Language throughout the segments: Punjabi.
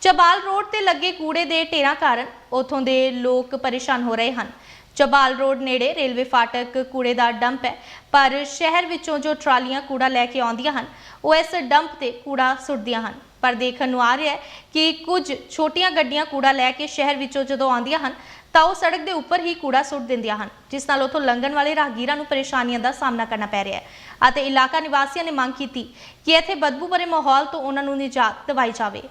ਚਬਾਲ ਰੋਡ ਤੇ ਲੱਗੇ ਕੂੜੇ ਦੇ ਢੇਰਾਂ ਕਾਰਨ ਉਥੋਂ ਦੇ ਲੋਕ ਪਰੇਸ਼ਾਨ ਹੋ ਰਹੇ ਹਨ। ਚਬਾਲ ਰੋਡ ਨੇੜੇ ਰੇਲਵੇ ਫਾਟਕ ਕੂੜੇ ਦਾ ਡੰਪ ਹੈ, ਪਰ ਸ਼ਹਿਰ ਵਿੱਚੋਂ ਜੋ ਟਰਾਲੀਆਂ ਕੂੜਾ ਲੈ ਕੇ ਆਉਂਦੀਆਂ ਹਨ, ਉਹ ਇਸ ਡੰਪ ਤੇ ਕੂੜਾ ਸੁੱਟਦੀਆਂ ਹਨ। ਪਰ ਦੇਖਣ ਨੂੰ ਆ ਰਿਹਾ ਹੈ ਕਿ ਕੁਝ ਛੋਟੀਆਂ ਗੱਡੀਆਂ ਕੂੜਾ ਲੈ ਕੇ ਸ਼ਹਿਰ ਵਿੱਚੋਂ ਜਦੋਂ ਆਉਂਦੀਆਂ ਹਨ, ਤਾਂ ਉਹ ਸੜਕ ਦੇ ਉੱਪਰ ਹੀ ਕੂੜਾ ਸੁੱਟ ਦਿੰਦੀਆਂ ਹਨ, ਜਿਸ ਨਾਲ ਉਥੋਂ ਲੰਘਣ ਵਾਲੇ ਰਾਹਗੀਰਾਂ ਨੂੰ ਪਰੇਸ਼ਾਨੀਆਂ ਦਾ ਸਾਹਮਣਾ ਕਰਨਾ ਪੈ ਰਿਹਾ ਹੈ ਅਤੇ ਇਲਾਕਾ ਨਿਵਾਸੀਆਂ ਨੇ ਮੰਗ ਕੀਤੀ ਕਿ ਇੱਥੇ ਬਦਬੂ ਭਰੇ ਮਾਹੌਲ ਤੋਂ ਉਹਨਾਂ ਨੂੰ ਨਿਜਾਤ ਦਿਵਾਈ ਜਾਵੇ।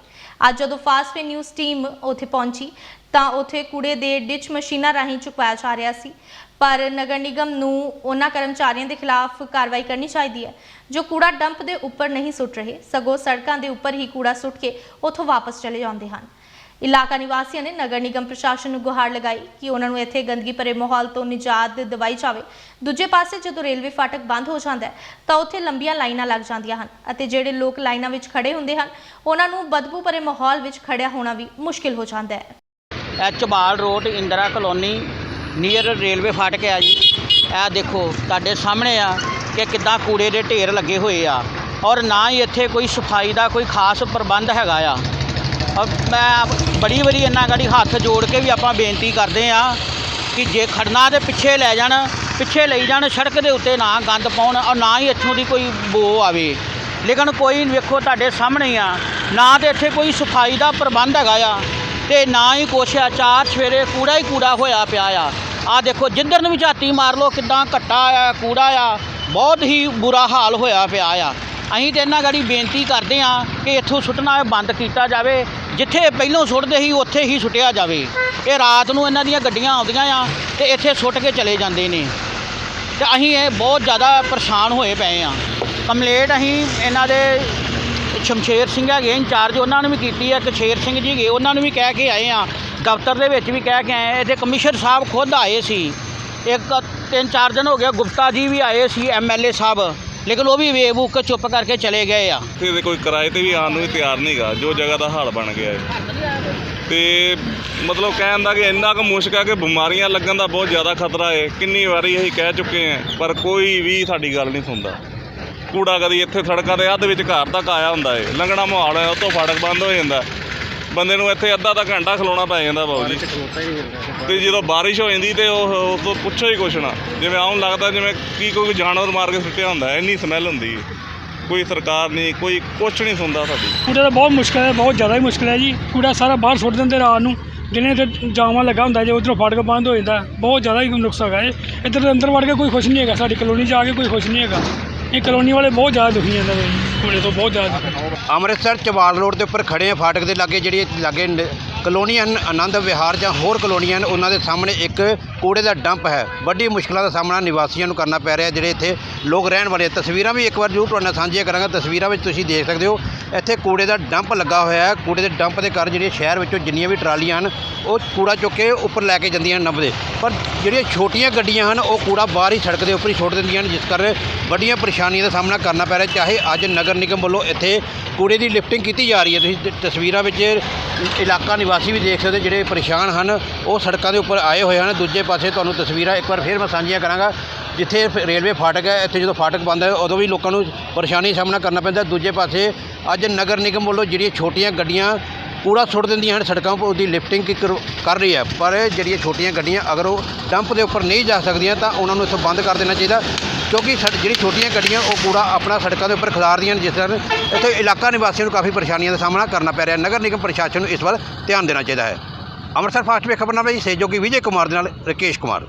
ਅੱਜ ਜਦੋਂ ਫਾਸਟ ਫੇ ਨਿਊਜ਼ ਟੀਮ ਉੱਥੇ ਪਹੁੰਚੀ, ਤਾਂ ਉੱਥੇ ਕੂੜੇ ਦੇ ਡਿਚ ਮਸ਼ੀਨਾਂ ਰਾਹੀਂ ਚੁਕਵਾਇਆ ਜਾ ਰਿਹਾ ਸੀ। ਪਰ ਨਗਰ ਨਿਗਮ ਨੂੰ ਉਹਨਾਂ ਕਰਮਚਾਰੀਆਂ ਦੇ ਖਿਲਾਫ ਕਾਰਵਾਈ ਕਰਨੀ ਚਾਹੀਦੀ ਹੈ, ਜੋ ਕੂੜਾ ਡੰਪ ਦੇ ਉੱਪਰ ਨਹੀਂ ਸੁੱਟ ਰਹੇ, ਸਗੋਂ ਸੜਕਾਂ ਦੇ ਉੱਪਰ ਹੀ ਕੂੜਾ ਸੁੱਟ ਕੇ ਉੱਥੋਂ ਵਾਪਸ ਚਲੇ ਜਾਂਦੇ ਹਨ। ਇਲਾਕਾ ਨਿਵਾਸੀਆਂ ਨੇ ਨਗਰ ਨਿਗਮ ਪ੍ਰਸ਼ਾਸਨ ਨੂੰ ਗੁਹਾਰ ਲਗਾਈ ਕਿ ਉਹਨਾਂ ਨੂੰ ਇੱਥੇ ਗੰਦਗੀ ਭਰੇ ਮਾਹੌਲ ਤੋਂ ਨਿਜਾਤ ਦਿਵਾਈ ਜਾਵੇ। ਦੂਜੇ ਪਾਸੇ ਜਦੋਂ ਰੇਲਵੇ ਫਾਟਕ ਬੰਦ ਹੋ ਜਾਂਦਾ ਹੈ, ਤਾਂ ਉੱਥੇ ਲੰਬੀਆਂ ਲਾਈਨਾਂ ਲੱਗ ਜਾਂਦੀਆਂ ਹਨ ਅਤੇ ਜਿਹੜੇ ਲੋਕ ਲਾਈਨਾਂ ਵਿੱਚ ਖੜੇ ਹੁੰਦੇ ਹਨ, ਉਹਨਾਂ ਨੂੰ ਬਦਬੂ ਭਰੇ ਮਾਹੌਲ ਵਿੱਚ ਖੜਿਆ ਹੋਣਾ ਵੀ ਮੁਸ਼ਕਿਲ ਹੋ ਜਾਂਦਾ ਹੈ। ਐਚ ਬਾਲ road Indira colony near railway ਫਾਟਕ ਆ ਜੀ ਇਹ ਦੇਖੋ, ਤੁਹਾਡੇ ਸਾਹਮਣੇ ਆ ਕਿ ਕਿੱਦਾਂ ਕੂੜੇ ਦੇ ਢੇਰ ਲੱਗੇ ਹੋਏ ਆ। ਔਰ ਨਾ ਹੀ ਇੱਥੇ ਕੋਈ ਸਫ਼ਾਈ ਦਾ ਕੋਈ ਖਾਸ ਪ੍ਰਬੰਧ ਹੈਗਾ ਆ। ਔਰ ਮੈਂ ਬੜੀ ਵਾਰੀ ਇਹਨਾਂ ਗਾੜੀ ਹੱਥ ਜੋੜ ਕੇ ਵੀ ਆਪਾਂ ਬੇਨਤੀ ਕਰਦੇ ਆ ਕਿ ਜੇ ਖੜਨਾ ਤੇ ਪਿੱਛੇ ਲੈ ਜਾਣ, ਪਿੱਛੇ ਲਈ ਜਾਣ, ਸੜਕ ਦੇ ਉੱਤੇ ਨਾ ਗੰਦ ਪਾਉਣ ਔਰ ਨਾ ਹੀ ਇੱਥੋਂ ਦੀ ਕੋਈ ਬੋ ਆਵੇ। ਲੇਕਿਨ ਕੋਈ ਵੇਖੋ, ਤੁਹਾਡੇ ਸਾਹਮਣੇ ਹੀ ਆ। ਨਾ ਤੇ ਇੱਥੇ ਕੋਈ ਸਫ਼ਾਈ ਦਾ ਪ੍ਰਬੰਧ ਹੈਗਾ ਆ। ਤੇ ਨਾ ਹੀ ਕੁਛ ਆ, ਚਾਰ ਸਵੇਰੇ ਕੂੜਾ ਹੀ ਕੂੜਾ ਹੋਇਆ ਪਿਆ ਆ। ਆ ਦੇਖੋ ਜਿੱਧਰ ਨੂੰ ਵੀ ਝਾਤੀ ਮਾਰ ਲਓ, ਕਿਦਾਂ ਘੱਟਾ ਆ, ਕੂੜਾ ਆ। ਬਹੁਤ ਹੀ ਬੁਰਾ ਹਾਲ ਹੋਇਆ ਪਿਆ ਆ। ਅਸੀਂ ਤੇ ਇਹਨਾਂ ਗਾੜੀ ਬੇਨਤੀ ਕਰਦੇ ਆ ਕਿ ਇੱਥੋਂ ਸੁੱਟਣਾ ਬੰਦ ਕੀਤਾ ਜਾਵੇ। ਜਿੱਥੇ ਪਹਿਲਾਂ ਸੁੱਟਦੇ ਸੀ, ਉੱਥੇ ਹੀ ਸੁੱਟਿਆ ਜਾਵੇ। ਇਹ ਰਾਤ ਨੂੰ ਇਹਨਾਂ ਦੀਆਂ ਗੱਡੀਆਂ ਆਉਂਦੀਆਂ ਆ ਤੇ ਇੱਥੇ ਸੁੱਟ ਕੇ ਚਲੇ ਜਾਂਦੇ ਨੇ। ਤੇ ਅਸੀਂ ਇਹ ਬਹੁਤ ਜ਼ਿਆਦਾ ਪਰੇਸ਼ਾਨ ਹੋਏ ਪਏ ਆ। ਕੰਪਲੇਂਟ ਅਸੀਂ ਇਹਨਾਂ ਦੇ ਸ਼ਮਸ਼ੇਰ ਸਿੰਘ ਹੈਗੇ ਇੰਚਾਰਜ ਉਹਨਾਂ ਨੂੰ ਵੀ ਕੀਤੀ ਹੈ ਕਸ਼ੇਰ ਸਿੰਘ ਜੀ ਹੈਗੇ, ਉਹਨਾਂ ਨੂੰ ਵੀ ਕਹਿ ਕੇ ਆਏ ਆ, ਦਫ਼ਤਰ ਦੇ ਵਿੱਚ ਵੀ ਕਹਿ ਕੇ ਆਏ ਇੱਥੇ ਕਮਿਸ਼ਨਰ ਸਾਹਿਬ ਖੁਦ ਆਏ ਸੀ। ਇੱਕ ਤਿੰਨ ਚਾਰ ਦਿਨ ਹੋ ਗਿਆ ਗੁਪਤਾ ਜੀ ਵੀ ਆਏ ਸੀ ਐਮਐਲਏ ਸਾਹਿਬ। ਲੇਕਿਨ ਉਹ ਵੀ ਵੇਖ ਚੁੱਪ ਕਰਕੇ ਚਲੇ ਗਏ ਆ। ਇੱਥੇ ਦੇ ਕੋਈ ਕਿਰਾਏ ਤੇ ਵੀ ਆਉਣ ਨੂੰ ਵੀ ਤਿਆਰ ਨਹੀਂਗਾ ਜੋ ਜਗ੍ਹਾ ਦਾ ਹਾਲ ਬਣ ਗਿਆ ਹੈ। ਤੇ ਮਤਲਬ ਕਹਿਣ ਦਾ ਕਿ ਇੰਨਾ ਕੁ ਮੁਸ਼ਕ ਹੈ ਕਿ ਬਿਮਾਰੀਆਂ ਲੱਗਣ ਦਾ ਬਹੁਤ ਜ਼ਿਆਦਾ ਖਤਰਾ ਹੈ। ਕਿੰਨੀ ਵਾਰੀ ਅਸੀਂ ਕਹਿ ਚੁੱਕੇ ਹਾਂ, ਪਰ ਕੋਈ ਵੀ ਸਾਡੀ ਗੱਲ ਨਹੀਂ ਸੁਣਦਾ। ਕੂੜਾ ਕਦੀ ਇੱਥੇ ਸੜਕਾਂ ਦੇ ਅੱਧ ਵਿੱਚ ਘਰ ਤੱਕ ਆਇਆ ਹੁੰਦਾ ਹੈ ਲੰਘਣਾ ਮਾਹੌਲ ਹੈ ਉਹ ਤੋਂ ਫਾਟਕ ਬੰਦ ਹੋ ਜਾਂਦਾ। ਬੰਦੇ ਨੂੰ ਇੱਥੇ ਅੱਧਾ ਤਾਂ ਘੰਟਾ ਖਲੋਣਾ ਪੈ ਜਾਂਦਾ ਬਾਬੂ ਜੀ। ਤੇ ਜਦੋਂ ਬਾਰਿਸ਼ ਹੋ ਜਾਂਦੀ ਤੇ ਉਹ ਉਹ ਤੋਂ ਪੁੱਛੋ ਹੀ ਕੁਛ ਨਾ। ਜਿਵੇਂ ਆਉਂ ਲੱਗਦਾ ਜਿਵੇਂ ਕੀ ਕੋਈ ਜਾਨਵਰ ਮਾਰ ਕੇ ਸੁੱਟਿਆ ਹੁੰਦਾ ਹੈ, ਇੰਨੀ ਸਮੈਲ ਹੁੰਦੀ ਹੈ ਕੋਈ ਸਰਕਾਰ ਨਹੀਂ ਕੋਈ ਕੁਛ ਨਹੀਂ ਸੁਣਦਾ ਸਾਡੀ। ਕੂੜੇ ਦਾ ਬਹੁਤ ਮੁਸ਼ਕਲ ਹੈ ਬਹੁਤ ਜ਼ਿਆਦਾ ਹੀ ਮੁਸ਼ਕਲ ਹੈ ਜੀ। ਕੂੜਾ ਸਾਰਾ ਬਾਹਰ ਸੁੱਟ ਦਿੰਦੇ ਰਾਤ ਨੂੰ। ਦਿਨੇ ਤੇ ਜਾਮਾਂ ਲੱਗਾ ਹੁੰਦਾ ਜੇ ਉਧਰੋਂ ਫਾਟਕ ਬੰਦ ਹੋ ਜਾਂਦਾ। ਬਹੁਤ ਜ਼ਿਆਦਾ ਹੀ ਨੁਕਸ ਹੈਗਾ ਇਹ ਇੱਧਰ ਦੇ ਅੰਦਰ ਵੜ ਕੇ ਕੋਈ ਖੁਸ਼ ਨਹੀਂ ਹੈਗਾ ਸਾਡੀ ਕਲੋਨੀ 'ਚ ਆ ਕੇ ਕੋਈ ਖੁਸ਼ ਨਹੀਂ ਹੈਗਾ। ਇਹ ਕਲੋਨੀ ਵਾਲੇ ਬਹੁਤ ਜ਼ਿਆਦਾ ਦੁਖੀ ਜਾਂਦੇ ਨੇ ਕੂੜੇ ਤੋਂ ਬਹੁਤ ਜ਼ਿਆਦਾ। ਦੁਖੀ ਅੰਮ੍ਰਿਤਸਰ ਚਵਾਲ ਰੋਡ ਦੇ ਉੱਪਰ ਖੜੇ ਆ, ਫਾਟਕ ਦੇ ਲਾਗੇ, ਜਿਹੜੀ ਲਾਗੇ ਨ- ਕਲੋਨੀਆਂ ਹਨ ਆਨੰਦ ਵਿਹਾਰ ਜਾਂ ਹੋਰ ਕਲੋਨੀਆਂ ਹਨ ਉਹਨਾਂ ਦੇ ਸਾਹਮਣੇ ਇੱਕ ਕੂੜੇ ਦਾ ਡੰਪ ਹੈ। ਵੱਡੀ ਮੁਸ਼ਕਲਾਂ ਦਾ ਸਾਹਮਣਾ ਨਿਵਾਸੀਆਂ ਨੂੰ ਕਰਨਾ ਪੈ ਰਿਹਾ ਜਿਹੜੇ ਇੱਥੇ ਲੋਕ ਰਹਿਣ ਵਾਲੇ ਤਸਵੀਰਾਂ ਵੀ ਇੱਕ ਵਾਰ ਜ਼ਰੂਰ ਤੁਹਾਡੇ ਨਾਲ ਸਾਂਝੀਆਂ ਕਰਾਂਗਾ। ਤਸਵੀਰਾਂ ਵਿੱਚ ਤੁਸੀਂ ਦੇਖ ਸਕਦੇ ਹੋ, ਇੱਥੇ ਕੂੜੇ ਦਾ ਡੰਪ ਲੱਗਾ ਹੋਇਆ ਹੈ। ਕੂੜੇ ਦੇ ਡੰਪ ਦੇ ਕਾਰਨ ਜਿਹੜੇ ਸ਼ਹਿਰ ਵਿੱਚੋਂ ਜਿੰਨੀਆਂ ਵੀ ਟਰਾਲੀਆਂ ਹਨ, ਉਹ ਕੂੜਾ ਚੁੱਕ ਕੇ ਉੱਪਰ ਲੈ ਕੇ ਜਾਂਦੀਆਂ ਹਨ ਨੰਬ ਦੇ ਪਰ ਜਿਹੜੀਆਂ ਛੋਟੀਆਂ ਗੱਡੀਆਂ ਹਨ, ਉਹ ਕੂੜਾ ਬਾਹਰ ਹੀ ਸੜਕ ਦੇ ਉੱਪਰ ਹੀ ਛੋੜ ਦਿੰਦੀਆਂ ਹਨ, ਜਿਸ ਕਾਰਨ ਵੱਡੀਆਂ ਪਰੇਸ਼ਾਨੀਆਂ ਦਾ ਸਾਹਮਣਾ ਕਰਨਾ ਪੈ ਰਿਹਾ ਚਾਹੇ ਅੱਜ ਨਗਰ ਨਿਗਮ ਵੱਲੋਂ ਇੱਥੇ ਕੂੜੇ ਦੀ ਲਿਫਟਿੰਗ ਕੀਤੀ ਜਾ ਰਹੀ ਹੈ। ਤੁਸੀਂ ਤਸਵੀਰਾਂ ਵਿੱਚ ਇਲਾਕਾ ਨਿਵਾਸੀ ਵੀ ਦੇਖ ਸਕਦੇ ਜਿਹੜੇ ਪਰੇਸ਼ਾਨ ਹਨ, ਉਹ ਸੜਕਾਂ ਦੇ ਉੱਪਰ ਆਏ ਹੋਏ ਹਨ। ਦੂਜੇ ਪਾਸੇ ਤੁਹਾਨੂੰ ਤਸਵੀਰਾਂ ਇੱਕ ਵਾਰ ਫਿਰ ਮੈਂ ਸਾਂਝੀਆਂ ਕਰਾਂਗਾ, ਜਿੱਥੇ ਰੇਲਵੇ ਫਾਟਕ ਹੈ, ਇੱਥੇ ਜਦੋਂ ਫਾਟਕ ਬੰਦ ਹੈ, ਉਦੋਂ ਵੀ ਲੋਕਾਂ ਨੂੰ ਪਰੇਸ਼ਾਨੀ ਦਾ ਸਾਹਮਣਾ ਕਰਨਾ ਪੈਂਦਾ। ਦੂਜੇ ਪਾਸੇ ਅੱਜ ਨਗਰ ਨਿਗਮ ਵੱਲੋਂ ਜਿਹੜੀਆਂ ਛੋਟੀਆਂ ਗੱਡੀਆਂ ਕੂੜਾ ਸੁੱਟ ਦਿੰਦੀਆਂ ਹਨ, ਸੜਕਾਂ ਉੱਪਰ ਉਹਦੀ ਲਿਫਟਿੰਗ ਕੀ ਕਰ ਰਹੀ ਹੈ। ਪਰ ਜਿਹੜੀਆਂ ਛੋਟੀਆਂ ਗੱਡੀਆਂ ਅਗਰ ਉਹ ਡੰਪ ਦੇ ਉੱਪਰ ਨਹੀਂ ਜਾ ਸਕਦੀਆਂ, ਤਾਂ ਉਹਨਾਂ ਨੂੰ ਇੱਥੋਂ ਬੰਦ ਕਰ ਦੇਣਾ ਚਾਹੀਦਾ। ਕਿਉਂਕਿ ਸੜ, ਜਿਹੜੀ ਛੋਟੀਆਂ ਗੱਡੀਆਂ, ਉਹ ਕੂੜਾ ਆਪਣਾ ਸੜਕਾਂ ਦੇ ਉੱਪਰ ਖਿਲਾਰਦੀਆਂ ਨੇ, ਜਿਸ ਕਾਰਨ ਇੱਥੇ ਇਲਾਕਾ ਨਿਵਾਸੀਆਂ ਨੂੰ ਕਾਫੀ ਪਰੇਸ਼ਾਨੀਆਂ ਦਾ ਸਾਹਮਣਾ ਕਰਨਾ ਪੈ ਰਿਹਾ ਨਗਰ ਨਿਗਮ ਪ੍ਰਸ਼ਾਸਨ ਨੂੰ ਇਸ ਵੱਲ ਧਿਆਨ ਦੇਣਾ ਚਾਹੀਦਾ ਹੈ। ਅੰਮ੍ਰਿਤਸਰ ਫਾਸਟ ਵੇ ਖਬਰਨਾਮਾ ਜੀ ਸਹਿਯੋਗੀ ਵਿਜੇ ਕੁਮਾਰ ਦੇ ਨਾਲ ਰਕੇਸ਼ ਕੁਮਾਰ।